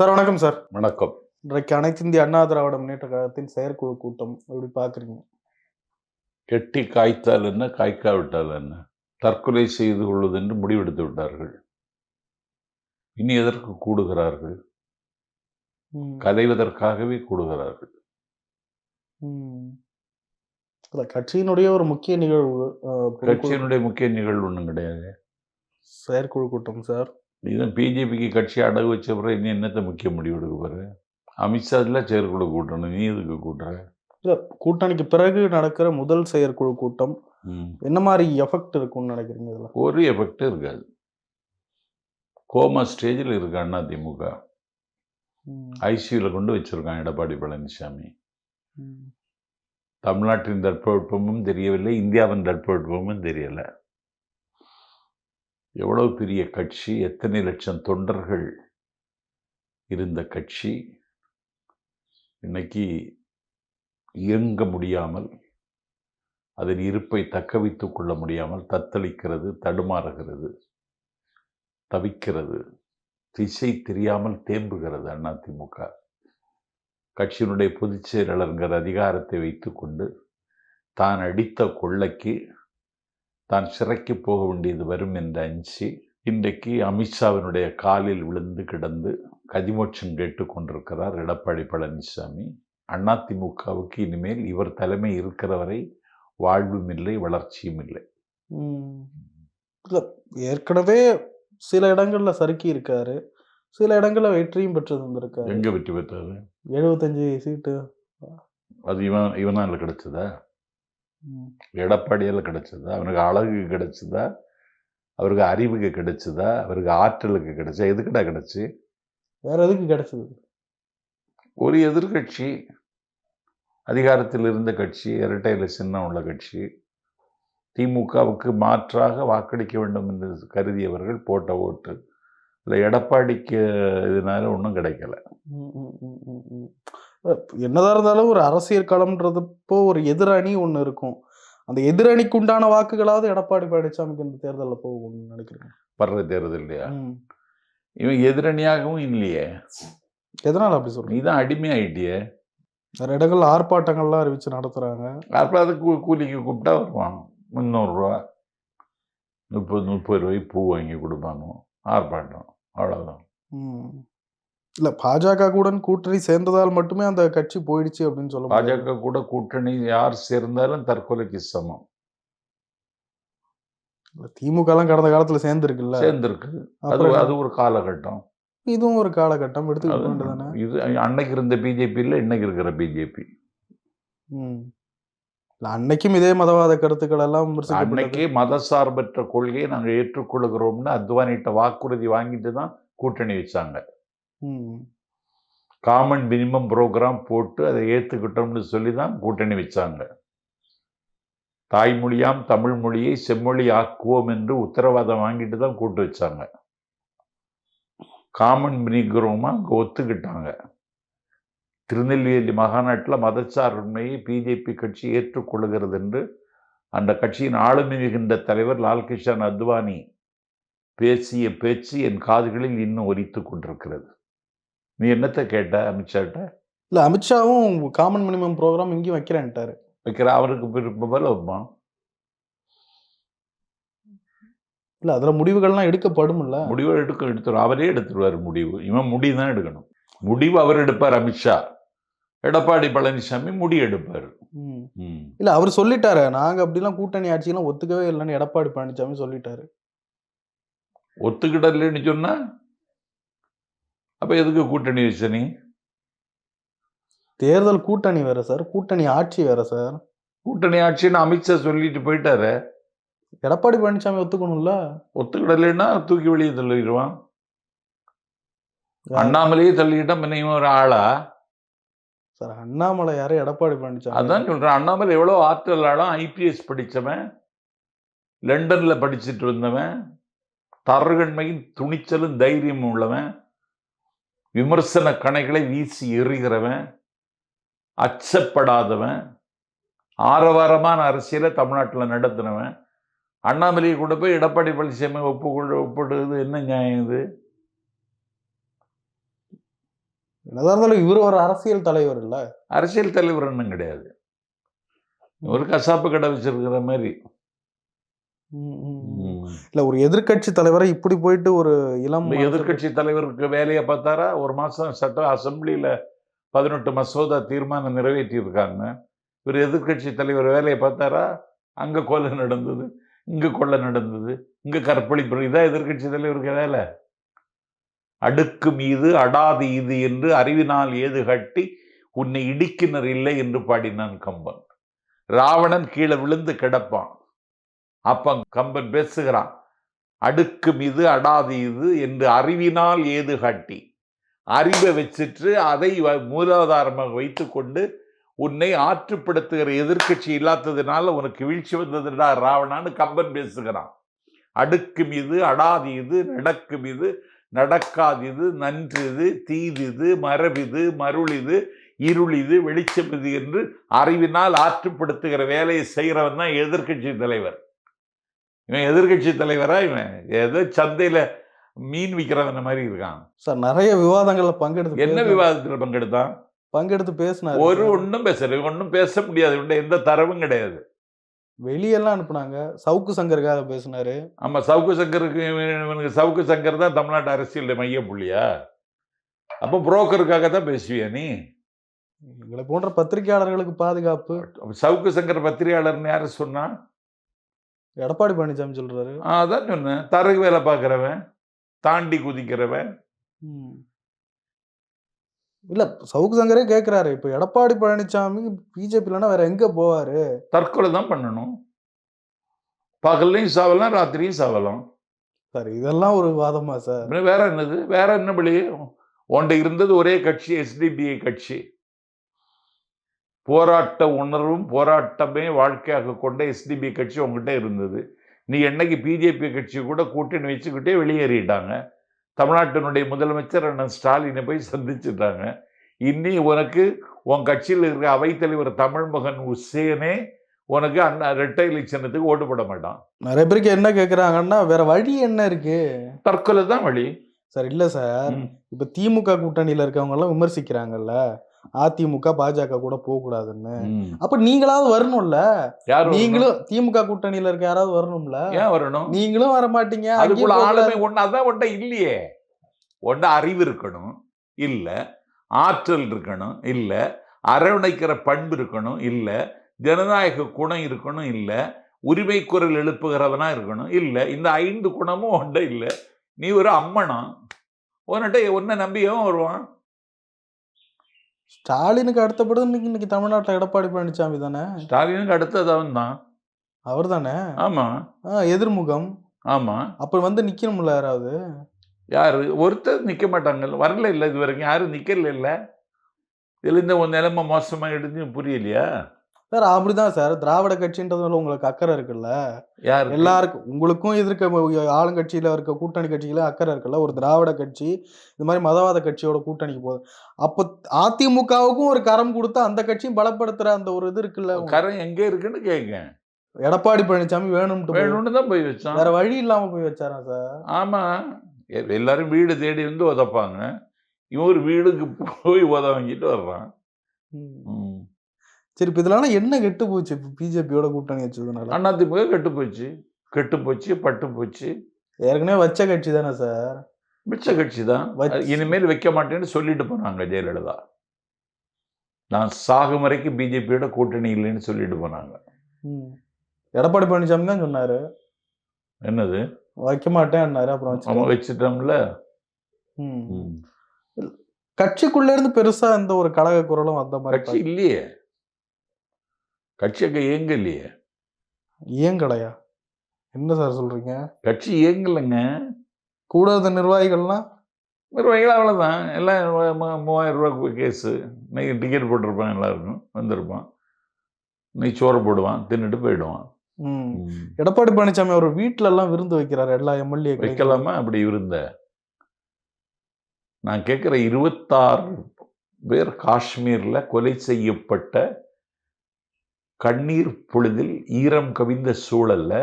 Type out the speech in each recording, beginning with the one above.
Sir வணக்கம் sir. வணக்கம். இன்றைக்கு அனைத்து இந்திய அண்ணா திராவிட முன்னேற்ற கழகத்தின் செயற்குழு கூட்டம் எப்படி பாக்குறீங்க கெட்டி காய்த்தால் என்ன காய்க்காவிட்டால் என்ன? தற்கொலை செய்து கொள்வது என்று முடிவெடுத்து விட்டார்கள். இனி எதற்கு கூடுகிறார்கள்? ம், கலைவதற்காகவே கூடுகிறார்கள். கட்சியினுடைய ஒரு முக்கிய நிகழ்வு கட்சியினுடைய முக்கிய நிகழ்வு ஒன்றும் கிடையாது. செயற்குழு கூட்டம் சார். இதுதான் பிஜேபிக்கு கட்சி அடகு வச்ச பிறகு இனி என்னத்தை முக்கிய முடிவு எடுக்க போற? அமித்ஷா இல்லை செயற்குழு கூட்டணும் நீ எதுக்கு கூட்டுற? இல்ல, கூட்டணிக்கு பிறகு நடக்கிற முதல் செயற்குழு கூட்டம். என்ன மாதிரி எஃபெக்ட் இருக்கும்னு நினைக்கிறீங்க இதுல? ஒரு எஃபெக்ட் இருக்காது. கோமா ஸ்டேஜில் இருக்கு அண்ணா திமுக. ஐசியூவில் கொண்டு வச்சிருக்கான் எடப்பாடி பழனிசாமி. தமிழ்நாட்டின் தட்பவெப்பமும் தெரியவில்லை இந்தியாவின் தட்பவெப்பமும் தெரியல. எவ்வளவு பெரிய கட்சி எத்தனை லட்சம் தொண்டர்கள் இருந்த கட்சி இன்னைக்கு இயங்க முடியாமல் அதன் இருப்பை தக்க வைத்துக் கொள்ள முடியாமல் தத்தளிக்கிறது தடுமாறுகிறது தவிக்கிறது திசை தெரியாமல் தேம்புகிறது அதிமுக. கட்சியினுடைய பொதுச் செயலாளருங்கிற அதிகாரத்தை வைத்துக்கொண்டு தான் அடித்த கொள்ளைக்கு தான் சிறைக்கு போக வேண்டியது வரும் என்று அஞ்சி. இன்றைக்கு அமித்ஷாவினுடைய காலில் விழுந்து கிடந்து கதிமோட்சம் கேட்டுக்கொண்டிருக்கிறார் எடப்பாடி பழனிசாமி. அதிமுகவுக்கு இனிமேல் இவர் தலைமை இருக்கிற வரை வாழ்வும் இல்லை வளர்ச்சியும் இல்லை. ஏற்கனவே சில இடங்கள்ல சறுக்கி இருக்காரு. சில இடங்கள்ல வெற்றியும் பெற்று தந்திருக்காரு. எங்க வெற்றி பெற்றாரு? எழுபத்தஞ்சு சீட்டு. அது இவன் இவனால கிடைச்சதா? எடப்பாடியால் கிடைச்சதா? அவனுக்கு அழகுக்கு கிடைச்சதா? அவருக்கு அறிவுக்கு கிடைச்சதா? அவருக்கு ஆற்றலுக்கு கிடைச்சா எதுக்குடா கிடைச்சு? வேற எதுக்கு கிடைச்சது? ஒரு எதிர்க்கட்சி அதிகாரத்தில் இருந்த கட்சி இரட்டையில சின்னம் உள்ள கட்சி திமுகவுக்கு மாற்றாக வாக்களிக்க வேண்டும் என்று கருதியவர்கள் போட்ட ஓட்டு. இல்லை எடப்பாடிக்கு இதனால ஒன்றும் கிடைக்கல. என்னதான் இருந்தாலும் ஒரு அரசியல் களம்ன்றதப்போ ஒரு எதிரணி ஒண்ணு இருக்கும். அந்த எதிரணிக்கு உண்டான வாக்குகளாவது எடப்பாடி பழனிசாமிக்கு இந்த தேர்தலில் போகும்னு நினைக்கிறேன் வர்ற தேர்தல் இல்லையா? இவன் எதிரணியாகவும் இல்லையே. எதனால அப்படி நீ சொல்றீங்க தான் அடிமையாயிட்டியே. நிறைய இடங்கள்ல ஆர்ப்பாட்டங்கள்லாம் அறிவிச்சு நடத்துறாங்க. அப்புறம் அதுக்கு கூ- கூலிக்கு கூப்பிட்டா வருவான். முந்நூறுரூவா. முப்பது முப்பது ரூபாய்க்கு பூ வாங்கி கொடுப்பாங்க ஆர்ப்பாட்டம். அவ்வளோதான். இல்ல பாஜக கூட கூட்டணி சேர்ந்ததால் மட்டுமே அந்த கட்சி போயிடுச்சு அப்படின்னு சொல்ல. பாஜக கூட கூட்டணி யார் சேர்ந்தாலும் தற்கொலைக்கு சமம். திமுக எல்லாம் கடந்த காலத்துல சேர்ந்துருக்குல்ல. சேர்ந்திருக்கு. அது அது ஒரு காலகட்டம். இதுவும் ஒரு காலகட்டம் எடுத்துக்க அது வேண்டியதானே இது அன்னைக்கு இருந்த பிஜேபி இல்லை இன்னைக்கு இருக்கிற பிஜேபி அன்னைக்கும் இதே மதவாத கருத்துக்கள் எல்லாம். அன்னைக்கே மதசார்பற்ற கொள்கையை நாங்கள் ஏற்றுக்கொள்கிறோம்னு அத்வானிட்ட வாக்குறுதி வாங்கிட்டு தான் கூட்டணி வச்சாங்க. காமன் மினிமம் ப்ரோக்ராம் போட்டு அதை ஏற்றுக்கிட்டோம்னு சொல்லி தான் கூட்டணி வச்சாங்க. தாய்மொழியாம் தமிழ் மொழியை செம்மொழி ஆக்குவோம் என்று உத்தரவாதம் வாங்கிட்டு தான் கூட்டு வச்சாங்க. காமன் மினிகிறோமா அங்கே ஒத்துக்கிட்டாங்க. திருநெல்வேலி மாகாநாட்டில் மதச்சார்பின்மையை பிஜேபி கட்சி ஏற்றுக்கொள்கிறது என்று அந்த கட்சியின் ஆளுமை மிகுந்த தலைவர் லால்கிஷன் அத்வானி பேசிய பேச்சு என் காதுகளில் இன்னும் ஒலித்து கொண்டிருக்கிறது. நீ என்னத்தை கேட்ட அமித்ஷாட்ட? இல்ல அமித்ஷாவும் காமன் மினிமம் ப்ரோக்ராம் இங்கேயும் வைக்கிறேன்ட்டாரு. வைக்கிற அவருக்கு விருப்பம் போல வைப்பான் இல்ல அதுல முடிவுகள்லாம் எடுக்கப்படும்ல. முடிவு எடுக்க எடுத்துருவார் அவரே எடுத்துருவார் முடிவு. இவன் முடிவு தான் எடுக்கணும். முடிவு அவர் எடுப்பார் அமித்ஷா. எடப்பாடி பழனிசாமி முடி எடுப்பார். இல்ல அவர் சொல்லிட்டாரு. நாங்க அப்படிலாம் கூட்டணி ஆட்சியெல்லாம் ஒத்துக்கவே இல்லைன்னு எடப்பாடி பழனிசாமி சொல்லிட்டாரு. ஒத்துக்கிடலன்னு சொன்னா? அப்ப எதுக்கு கூட்டணி வச்ச நீ தேர்தல் கூட்டணி வேற சார் கூட்டணி ஆட்சி வேற சார். கூட்டணி ஆட்சின்னு அமித்ஷா சொல்லிட்டு போயிட்டாரு. எடப்பாடி பழனிசாமி ஒத்துக்கணும்ல? ஒத்துக்கிடலைன்னா தூக்கி வெளியே தள்ளிடுவான். அண்ணாமலையே தள்ளிக்கிட்டா இவன் ஒரு ஆளா? சார் அண்ணாமலை யாரு? எடப்பாடி பழனிசாமி. அதான் சொல்றேன். அண்ணாமலை எவ்வளோ ஆற்றல் ஆளும் ஐபிஎஸ் படிச்சவன். லண்டன்ல படிச்சுட்டு வந்தவன் தரகண்மையும் துணிச்சலும் தைரியமும் உள்ளவன். விமர்சன கணைகளை வீசி எறிகிறவன் அச்சப்படாதவன் ஆரவாரமான அரசியலை தமிழ்நாட்டில் நடத்தினவன் அண்ணாமலையை கூட போய் எடப்பாடி பழனிசாமி ஒப்புக்கொள்ள ஒப்பிடுறது என்ன நியாயம் இது? என்னதான் இருந்தாலும் இவர் ஒரு அரசியல் தலைவர் இல்ல. அரசியல் தலைவர் ஒன்றும் கிடையாது. ஒரு கசாப்பு கடை வச்சிருக்கிற மாதிரி. இல்ல ஒரு எதிர்க்கட்சி தலைவரை இப்படி போயிட்டு ஒரு இளம் இந்த எதிர்க்கட்சி தலைவருக்கு வேலையை பார்த்தாரா? ஒரு மாசம் சட்ட அசெம்பிளியில பதினெட்டு மசோதா தீர்மானம் நிறைவேற்றி இருக்காங்க இவர் எதிர்க்கட்சி தலைவர் வேலையை பார்த்தாரா? அங்க கொலை நடந்தது இங்க கொள்ளை நடந்தது இங்க கற்பழிப்பு இதான் எதிர்க்கட்சி தலைவருக்கு வேலை. அடுக்கு மீது அடாது இது என்று அறிவினால் ஏது கட்டி உன்னை இடிக்கினர் இல்லை என்று பாடினான் கம்பன். ராவணன் கீழே விழுந்து கிடப்பான். அப்ப கம்பன் பேசுகிறான் அடுக்கு மீது அடாது இது என்று அறிவினால் ஏது காட்டி? அறிவை வச்சிட்டு அதை வ- மூலாதாரமாக வைத்துக்கொண்டு உன்னை ஆற்றுப்படுத்துகிற எதிர்க்கட்சி இல்லாததுனால உனக்கு வீழ்ச்சி வந்ததுடா ராவணான்னு கம்பன் பேசுகிறான். அடுக்கு மீது அடாது இது நடக்கு மீது நடக்காதிது நன்றிது தீதிது மரபிது மருளிது இருளிது வெளிச்சமிது என்று அறிவினால் ஆற்றுப்படுத்துகிற வேலையை செய்கிறவன் தான் எதிர்க்கட்சி தலைவர். இவன் எதிர்க்கட்சி தலைவரா இவன்? ஏதோ சந்தையில மீன் விற்கிறவன் மாதிரி இருக்கான். சார் நிறைய விவாதங்கள்ல பங்கெடுத்து என்ன. விவாதத்துல பங்கெடுத்தான்? பங்கெடுத்து பேசினாரு ஒரு. ஒண்ணும் பேசல. ஒன்றும் பேச முடியாது. இவன்ட எந்த தரவும் கிடையாது. வெளியெல்லாம் அனுப்புனாங்க. சவுக்கு சங்கருக்காக பேசினாரு. ஆமா சவுக்கு சங்கருக்கு இவன் இவனுக்கு சவுக்கு சங்கர் தான் தமிழ்நாட்டு அரசியல் மைய புள்ளியா? அப்போ புரோக்கருக்காக தான் பேசுவியா நீ? எங்களை போன்ற பத்திரிகையாளர்களுக்கு பாதுகாப்பு. சவுக்கு சங்கர் பத்திரிகையாளர்னு யாரு சொன்னா? எடப்பாடி பழனிசாமி சொல்றாரு. அதான் சொன்னேன். தரகு வேலை பார்க்குறவன் தாண்டி குதிக்கிறவன். இல்ல சவுக்கு சங்கரே கேக்குறாரு. இப்ப எடப்பாடி பழனிசாமி பிஜேபிலன்னா வேற எங்க போவாரு? தற்கொலை தான் பண்ணணும். பகல்லையும் சாவலாம் ராத்திரியும் சாவலாம். சார் இதெல்லாம் ஒரு வாதமா சார்? வேற என்னது? வேற என்ன வழி உன்ட இருந்தது ஒரே கட்சி எஸ்டிபிஐ கட்சி. போராட்ட உணர்வும் போராட்டமே வாழ்க்கையாக கொண்ட எஸ்டிபி கட்சி உங்ககிட்ட இருந்தது. நீ என்னைக்கு பிஜேபி கட்சி கூட கூட்டணி வச்சுக்கிட்டே வெளியேறிட்டாங்க. தமிழ்நாட்டினுடைய முதலமைச்சர் அண்ணன் ஸ்டாலினை போய் சந்திச்சுட்டாங்க. இன்னி உனக்கு உன் கட்சியில் இருக்கிற அவைத்தலைவர் தமிழ் மகன் உசேனே உனக்கு அண்ணா ரெட்டை இலட்சணத்துக்கு ஓட்டு போட மாட்டான். நிறைய பேருக்கு என்ன கேக்குறாங்கன்னா வேற வழி என்ன இருக்கு? தற்கொலை தான் வழி. சார் இல்ல சார். இப்ப திமுக கூட்டணியில இருக்கவங்க எல்லாம் விமர்சிக்கிறாங்கல்ல. அதிமுக பாஜக கூட போக கூடாதுன்னு. அப்ப நீங்களாவது வரணும்ல? நீங்களும் திமுக கூட்டணியில இருக்க யாராவது வரணும்ல? ஏன் வரணும்? நீங்களும் வர மாட்டீங்க அதுக்குள்ள ஆளுமை. ஒண்ணு அதான் ஒன்றை இல்லையே. ஒன்று அறிவு இருக்கணும் இல்ல. ஆற்றல் இருக்கணும் இல்ல. அரவணைக்கிற பண்பு இருக்கணும் இல்ல. ஜனநாயக குணம் இருக்கணும் இல்ல. உரிமை குரல் எழுப்புகிறவனா இருக்கணும் இல்ல. இந்த ஐந்து குணமும் ஒன்றை இல்ல. நீ ஒரு அம்மனா? உன்கிட்ட உன்னை நம்பியவன் வருவான். ஸ்டாலினுக்கு அடுத்தபடி இன்னைக்கு இன்னைக்கு தமிழ்நாட்டுல எடப்பாடி பழனிசாமி தானே? ஸ்டாலினுக்கு அடுத்ததவன் தான். அவர் தானே? ஆமா. எதிர்முகம். ஆமா. அப்ப வந்து நிக்கணும்ல யாராவது? யாரு? ஒருத்தர் நிக்க மாட்டாங்க. வரல இல்லை இது வரைக்கும். யாரும் நிக்கல இல்ல. இதுல இந்த நிலைமை மோசமா எடுத்து புரியலையா? சார் அப்படிதான் சார். திராவிட கட்சின்றதுல உங்களுக்கு அக்கறை இருக்குல்ல? யாரு எல்லாருக்கும் உங்களுக்கும் எதிர்க்க ஆளுங்கட்சியில இருக்க கூட்டணி கட்சியில அக்கறை இருக்குல்ல? ஒரு திராவிட கட்சி இந்த மாதிரி மதவாத கட்சியோட கூட்டணிக்கு போகுது. அப்ப அதிமுகவுக்கும் ஒரு கரம் கொடுத்து அந்த கட்சியும் பலப்படுத்துற அந்த ஒரு இது இருக்குல்ல? கரம் எங்க இருக்குன்னு கேட்க எடப்பாடி பழனிசாமி வேணும்ட்டு வேணும்னு தான் போய் வச்சான். வேற வழி இல்லாம போய் வச்சாராம் சார்? ஆமா. எல்லாரும் வீடு தேடி வந்து உதப்பாங்க. இவன் ஒரு வீடுக்கு போய் உத வாங்கிட்டு வர்றான். சரி இப்ப இதெல்லாம் என்ன கெட்டு போச்சு? பிஜேபியோட கூட்டணி வச்சதுனால. அதிமுக கெட்டு போச்சு. கெட்டு போச்சு பட்டு போச்சு. ஏற்கனவே வச்ச கட்சி தானே சார்? மிச்ச கட்சி தான். இனிமேல் வைக்க மாட்டேன்னு சொல்லிட்டு போனாங்க ஜெயலலிதா. நான் சாகும் வரைக்கும் பிஜேபியோட கூட்டணி இல்லைன்னு சொல்லிட்டு போனாங்க. எடப்பாடி பழனிசாமி தான் சொன்னாரு. என்னது? வைக்க மாட்டேன்னாரு அப்புறம் அவன் வச்சுட்டோம்ல. கட்சிக்குள்ள இருந்து பெருசா எந்த ஒரு கழக குரலும் அந்த மாதிரி கட்சி இல்லையே. கட்சி அங்க இயங்க இல்லையே இயங்கலையா? என்ன சார் சொல்றீங்க? கட்சி இயங்கலைங்க. கூட இருந்த நிர்வாகிகள்லாம்? நிர்வாகிகள் அவ்வளோதான் எல்லாம் மூவாயிரம் ரூபா கேஸு. இன்னைக்கு டிக்கெட் போட்டிருப்பான் எல்லாருக்கும். வந்திருப்பான். நீ சோறு போடுவான் தின்னுட்டு போயிடுவான். எடப்பாடி பழனிசாமி அவர் வீட்ல எல்லாம் விருந்து வைக்கிறாரு எல்லா எம்எல்ஏ வைக்கலாமா? அப்படி இருந்த. நான் கேட்குற இருபத்தாறு பேர் காஷ்மீர்ல கொலை செய்யப்பட்ட கண்ணீர் பொழுதில் ஈரம் கவிந்த சூழல்ல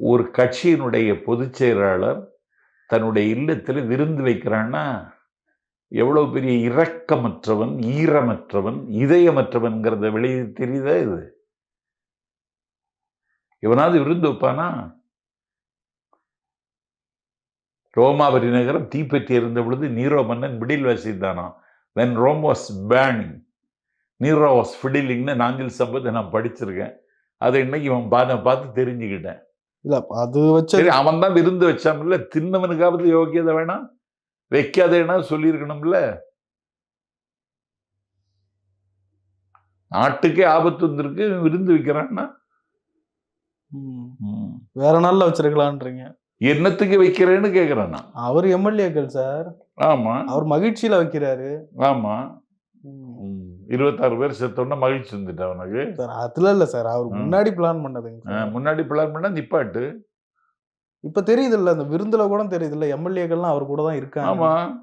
ஒரு கட்சியினுடைய பொதுச் செயலாளர் தன்னுடைய இல்லத்தில் விருந்து வைக்கிறான்னா எவ்வளோ பெரிய இரக்கமற்றவன் ஈரமற்றவன் இதயமற்றவன்கிறத வெளியே தெரியுதா இது? இவனாவது விருந்து வைப்பானா? ரோமாவரி நகரம் தீப்பற்றி இருந்த பொழுது நீரோ மன்னன் fiddle வசித்தானா when Rome was burning Nero was ஃபிடிலிங்னு Nanjil சம்பத்தை நான் படிச்சிருக்கேன். அதை இன்னைக்கு இவன் பார்த்து பார்த்து தெரிஞ்சுக்கிட்டேன். இல்ல அது வச்சது சரி அவன் தான் விருந்து வச்சான்ல தின்னவனுக்காவது யோக்கியதை வேணாம் வைக்காதேனா சொல்லியிருக்கணும்ல. நாட்டுக்கே ஆபத்து வந்திருக்கு விருந்து வைக்கிறான்னா. வேற நாள்ல வச்சிருக்கலான்றீங்க. என்னத்துக்கு வைக்கிறேன்னு கேக்குறேன்? நான் அவர் எம்எல்ஏக்கள் சார். ஆமா. அவர் மகிழ்ச்சியில வைக்கிறாரு. ஆமா. இருபத்தாறு பேர் செத்தோன்னா மகிழ்ச்சி வந்துட்டு அவனுக்கு சார் அதுல இல்ல சார். அவர். முன்னாடி பிளான் பண்ணதுங்க சார். முன்னாடி பிளான் பண்ணா நிப்பாட்டு. இப்ப தெரியுது இல்ல அந்த விருந்துல கூட தெரியுது இல்ல எம்எல்ஏக்கள்லாம் அவர் கூட தான் இருக்காங்க. ஆமா.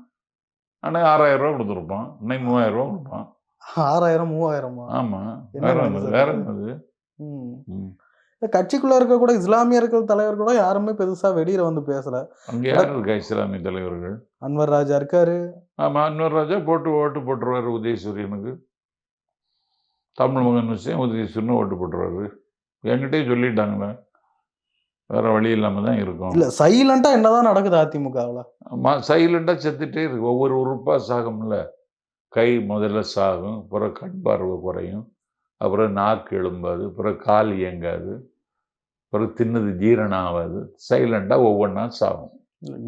ஆனா ஆறாயிரம் ரூபாய் கொடுத்துருப்பான். இன்னைக்கு மூவாயிரம் ரூபாய் கொடுப்பான். ஆறாயிரம் மூவாயிரமா? ஆமா. வேற வேற? என்னது? கட்சிக்குள்ள இருக்க கூட இஸ்லாமியர்கள் தலைவர் கூட யாருமே பெருசா வெளியில வந்து பேசல. அங்க யார் இருக்கா இஸ்லாமிய தலைவர்கள்? அன்வர் ராஜா இருக்காரு. ஆமா இன்னொரு ராஜா போட்டு ஓட்டு போட்டுருவாரு உதயசூரியனுக்கு. தமிழ் மகன் விஷயம் உதயசூரியன் ஓட்டு போட்டுருவாரு என்கிட்டயே சொல்லிட்டாங்களே. வேற வழி இல்லாம தான் இருக்கும். இல்ல சைலண்டா என்னதான் நடக்குது அதிமுகவுல? ஆமா சைலண்டா செத்துட்டே இருக்கு. ஒவ்வொரு உறுப்பா சாகும்ல. கை முதல்ல சாகும் அப்புறம் கண் பார்வை குறையும் அப்புறம் நாக்கு எழும்பாது அப்புறம் கால் இயங்காது அப்புறம் தின்னது ஜீரணம் ஆகாது. சைலண்டா ஒவ்வொன்றா சாகும்.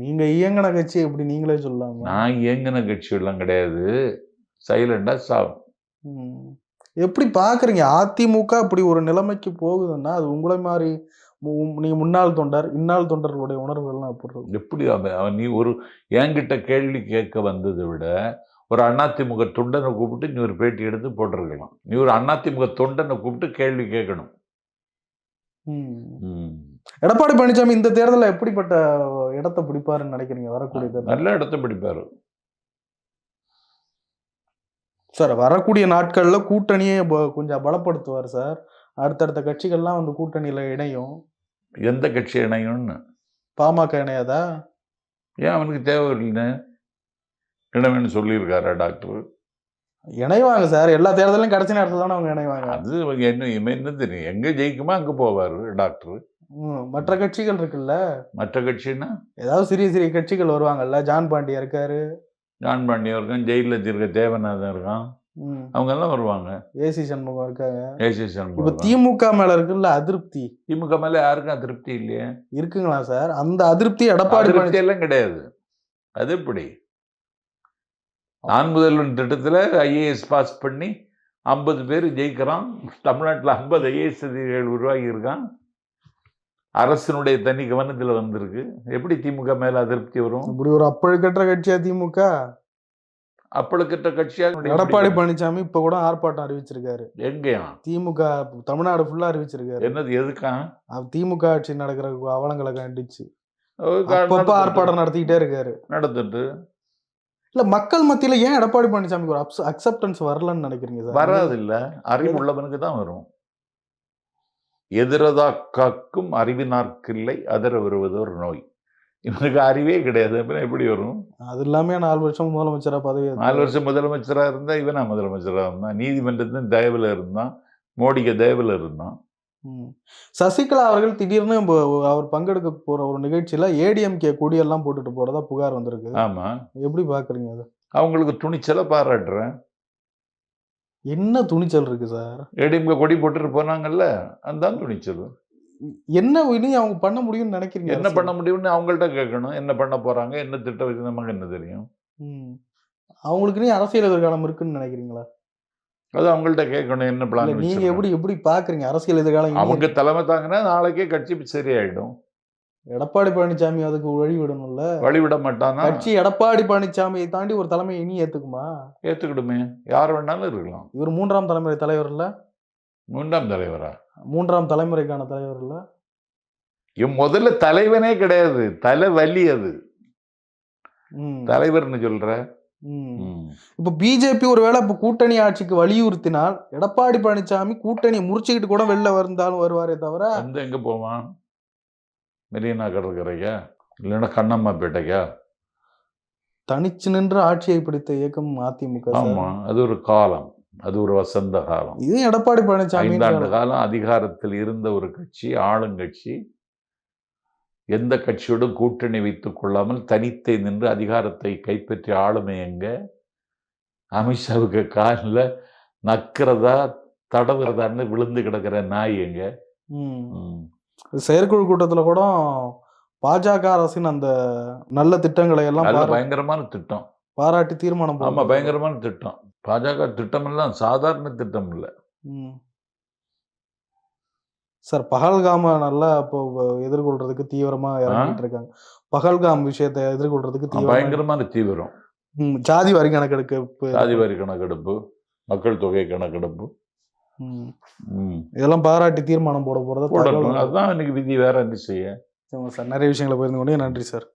நீங்க இயங்கின கட்சி எப்படி நீங்களே சொல்லலாமா? நான் இயங்கின கட்சியெல்லாம் கிடையாது. சைலண்டா சாகும். எப்படி பாக்குறீங்க அதிமுக அப்படி ஒரு நிலைமைக்கு போகுதுன்னா அது உங்களை மாதிரி மு- நீங்க முன்னாள் தொண்டர் இன்னாள் தொண்டர்களுடைய உணர்வுகள்லாம் எப்படி எப்படி அவன் நீ ஒரு என்கிட்ட கேள்வி கேட்க வந்ததை விட ஒரு அதிமுக தொண்டனை கூப்பிட்டு நீ ஒரு பேட்டி எடுத்து போட்டிருக்கலாம். நீ ஒரு அதிமுக தொண்டனை கூப்பிட்டு கேள்வி கேட்கணும். எடப்பாடி பழனிசாமி இந்த தேர்தலில் எப்படிப்பட்ட இடத்தை பிடிப்பாருன்னு நினைக்கிறீங்க? வரக்கூடிய நல்ல இடத்த பிடிப்பாரு. சார் வரக்கூடிய நாட்கள்ல கூட்டணியை கொஞ்சம் பலப்படுத்துவார் சார். அடுத்தடுத்த கட்சிகள்லாம் வந்து கூட்டணியில இணையும். எந்த கட்சி இணையும்னு? பாமக இணையாதா? ஏன் அவனுக்கு தேவையில்லை இணைவேன்னு சொல்லியிருக்காரா டாக்டர்? இணைவாங்க சார். எல்லா தேர்தலையும் கடைசி நேரத்தில் தானே அவங்க இணைவாங்க. அது அவங்க என்ன என்ன தெரியும்? எங்க ஜெயிக்குமோ அங்க போவாரு டாக்டர். மற்ற கட்சிகள் இருக்குல்ல? மற்ற கட்சின்னா? ஏதாவது சிறிய சிறிய கட்சிகள் வருவாங்கல்ல? ஜான் பாண்டியா இருக்காரு. ஜான் பாண்டியா இருக்கான் ஜெயிலில் வச்சிருக்க தேவநாதன் இருக்கான். அவங்க எல்லாம் வருவாங்க. ஏசி சண்முகம் இருக்காங்க. ஏசி இப்ப சண்முகம் திமுக மேல இருக்குல்ல அதிருப்தி? திமுக மேல யாருக்கும் திருப்தி இல்லையே. இருக்குங்களா சார்? அந்த அதிருப்தி எடப்பாடி அதிருப்தி எல்லாம் கிடையாது. அது எப்படி? நான் முதல்வன் திட்டத்துல ஐஏஎஸ் பாஸ் பண்ணி ஐம்பது பேர் ஜெயிக்கிறான். தமிழ்நாட்டில் ஐம்பது ஐஏஎஸ் அதிகாரிகள் உருவாகி இருக்கான் அரசினுடைய தனி கவனத்தில் வந்திருக்கு. எப்படி திமுக மேல அதிருப்தி வரும்? இப்படி ஒரு அப்பழுக்கற்ற கட்சியா திமுக? அப்பழுக்கற்ற கட்சியாக எடப்பாடி பழனிசாமி இப்ப கூட ஆர்ப்பாட்டம் அறிவிச்சிருக்காரு. எங்கேயா? திமுக தமிழ்நாடு ஃபுல்லா அறிவிச்சிருக்காரு. என்னது எதுக்கா? திமுக ஆட்சி நடக்கிற அவலங்களை கண்டிச்சு. ஆர்ப்பாட்டம் நடத்திக்கிட்டே இருக்காரு. நடந்துட்டு. இல்ல மக்கள் மத்தியில ஏன் எடப்பாடி பழனிசாமிக்கு ஒரு அக்செப்டன்ஸ் வரலன்னு நினைக்கிறீங்க சார்? வராது இல்ல அறிவு உள்ளவனுக்கு தான் வரும். எதிரதா காக்கும் அறிவினார்க்கில்லை அதர வருவது ஒரு நோய். இவனுக்கு அறிவே கிடையாது. அப்புறம் எப்படி வரும்? அது இல்லாம நாலு வருஷம் முதலமைச்சரா பதவி. நாலு வருஷம் முதலமைச்சரா இருந்தா இவனா முதலமைச்சரா இருந்தான் நீதிமன்றத்தின் தயவுல இருந்தான். மோடிக்கு தயவுல இருந்தான். சசிகலா அவர்கள் திடீர்னு இப்போ அவர் பங்கெடுக்க போற ஒரு நிகழ்ச்சியில ஏடிஎம்கே கொடியெல்லாம் போட்டுட்டு போறதா புகார் வந்திருக்கு. ஆமா. எப்படி பாக்குறீங்க அது? அவங்களுக்கு துணிச்சலை பாராட்டுறேன். என்ன துணிச்சல் இருக்கு சார்? ஏடிஎம்கே கொடி போட்டுட்டு போனாங்கல்ல அதுதான் துணிச்சல். என்ன இனி அவங்க பண்ண முடியும்னு நினைக்கிறீங்க என்ன? பண்ண முடியும்னு அவங்கள்ட்ட கேட்கணும். என்ன பண்ண போறாங்க? என்ன திட்டம் வச்சு நமக்கு என்ன தெரியும். அவங்களுக்கு இனி அரசியல் எதிர்காலம் இருக்குன்னு நினைக்கிறீங்களா? அது அவங்கள்ட்ட கேட்கணும் என்ன பிளான் நீங்க எப்படி எப்படி பாக்குறீங்க? அரசியல் எதிர்காலம் அவங்க தலைமை தாங்கினா நாளைக்கே கட்சி சரியாயிடும். எடப்பாடி பழனிசாமி அதுக்கு வழி விடணும்ல வழிவிட மாட்டானா? கட்சி எடப்பாடி பழனிசாமியை தாண்டி ஒரு தலைமை இனி ஏத்துக்குமா? ஏத்துக்கிடுமே. யார் வேணாலும் இருக்கலாம். இவர் மூன்றாம் தலைமுறை தலைவர் இல்ல மூன்றாம் தலைவரா? மூன்றாம் தலைமுறைக்கான தலைவர் இல்ல இவன் முதல்ல தலைவனே கிடையாது. தலைவலி அது. ம். தலைவர்னு சொல்ற. இப்ப பிஜேபி ஒருவேளை இப்ப கூட்டணி ஆட்சிக்கு வலியுறுத்தினால் எடப்பாடி பழனிசாமி கூட்டணி முறிச்சுக்கிட்டு கூட வெளில வந்தாலும் வருவாரே தவிர எங்க போவான்? மெரினா கடற்கரைக்கா இல்லைன்னா கண்ணம்மா பேட்டைக்கா? தனிச்சு நின்று ஆட்சியை பிடித்த இயக்கம் அதிமுக. ஆமா அது ஒரு காலம். அது ஒரு வசந்த காலம். இது எடப்பாடி பழனிசாமி ஐந்தாண்டு காலம் அதிகாரத்தில் இருந்த ஒரு கட்சி ஆளுங்கட்சி. எந்த கட்சியோடும் கூட்டணி வைத்துக் கொள்ளாமல் தனித்தே நின்று அதிகாரத்தை கைப்பற்றிய ஆளுமை எங்க? அமித்ஷாவுக்கு காலில் நக்கிறதா தடவுறதான்னு விழுந்து கிடக்கிற நாய் எங்க. செயற்குழு கூட்டத்துல கூட பாஜக அரசின் அந்த நல்ல திட்டங்களை எல்லாம் பயங்கரமான திட்டம். பாராட்டி தீர்மானம் ஆமா. பயங்கரமான திட்டம். பாஜக திட்டம் எல்லாம் சாதாரண திட்டம் இல்லை. சார் பகல்காம நல்லா இப்போ எதிர்கொள்றதுக்கு தீவிரமா இறங்கிட்டு இருக்காங்க பகல்காம் விஷயத்தை எதிர்கொள்றதுக்கு பயங்கரமான தீவிரம். ஜாதி வரி கணக்கெடுக்க இப்ப- சாதி வாரி கணக்கெடுப்பு மக்கள் தொகை கணக்கெடுப்பு. இதெல்லாம் பாராட்டி தீர்மானம் போட தகவல் அதுதான் இன்னைக்கு விதி வேற ஆமா சார் நிறைய விஷயங்களை பகிர்ந்து கொண்டே நன்றி சார்.